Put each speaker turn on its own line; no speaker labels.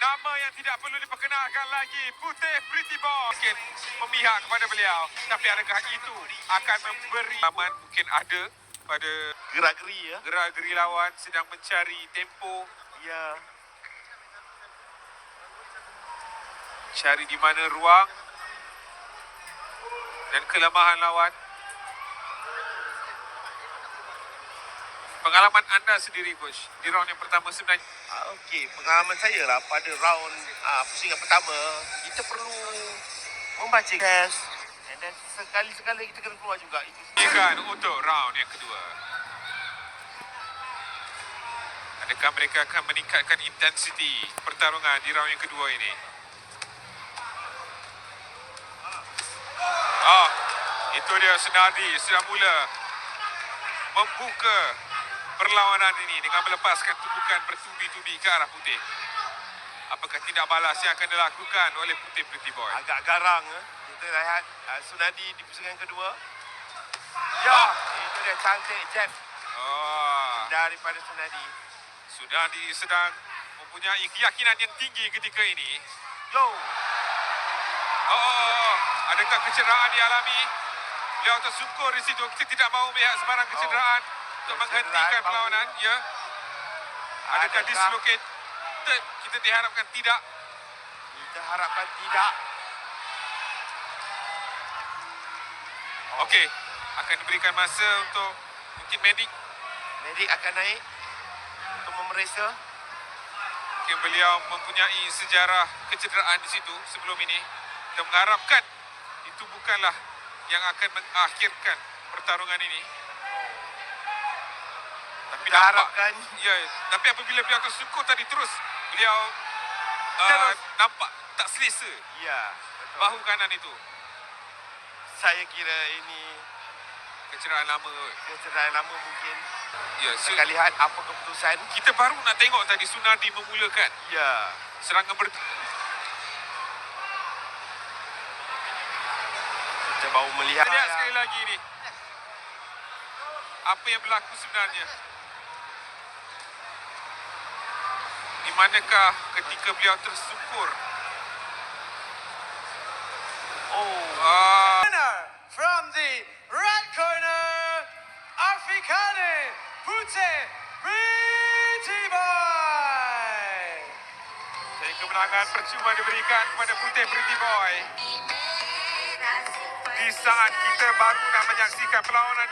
Nama yang tidak perlu diperkenalkan lagi Putih Pretty Boy Mungkin memihak kepada beliau. Tapi adakah itu akan memberi Aman mungkin ada pada
Gerak-geri ya.
gerak-geri lawan Sedang mencari tempo.
Ya.
Cari di mana ruang Dan kelemahan lawan Pengalaman anda sendiri coach Di round yang pertama sebenarnya
Ah, Okey, pengalaman saya lah pada round ah, pusingan pertama, kita perlu membaca test. And then sekali-sekala kita kena keluar juga.
Ikan untuk round yang kedua. Adakah mereka akan meningkatkan intensiti pertarungan di round yang kedua ini? Ah, itu dia Senadi sudah mula membuka perlawanan ini dengan melepaskan tumbukan bertubi-tubi ke arah putih. Apakah tidak balas yang akan dilakukan oleh putih Pretty Boy?
agak garang. eh. Kita lihat ah, Sunadi di pusingan kedua. Ya, itu dia cantik jab
Oh,
daripada Sunadi.
Sunadi sedang mempunyai keyakinan yang tinggi ketika ini.
Yo,
Oh, oh, oh, oh. adakah kecederaan dialami? Beliau tersungkur di situ. Kita tidak mahu melihat sebarang kecederaan untuk menghentikan perlawanan. Ya. Adakah
Adakah-
dislocate? Te- Kita diharapkan tidak.
kita harapkan tidak.
Okey. Akan diberikan masa untuk mungkin medik.
Medik akan naik untuk memeriksa.
Mungkin beliau mempunyai sejarah kecederaan di situ sebelum ini. Kita mengharapkan itu bukanlah yang akan mengakhirkan pertarungan ini. Tapi
Kita
nampak
harapkan
Ya, tapi apabila beliau tersungkur tadi terus beliau uh,
Terus.
nampak tak selesa
ya, betul.
bahu kanan itu.
Saya kira ini
Kecederaan lama. kot.
kecederaan lama mungkin.
Ya, so,
akan lihat apa keputusan.
kita baru nak tengok tadi Sunardi memulakan
Ya.
serangan ber
Kita baru melihat.
Lihat sekali lagi ni. Apa yang berlaku sebenarnya? Di manakah ketika beliau tersungkur?
Oh.
Ah,
Winner from the red corner, Afrikane Pute Pretty Boy.
jadi kemenangan percuma diberikan kepada Putih Pretty Boy. Di saat kita baru nak menyaksikan perlawanan.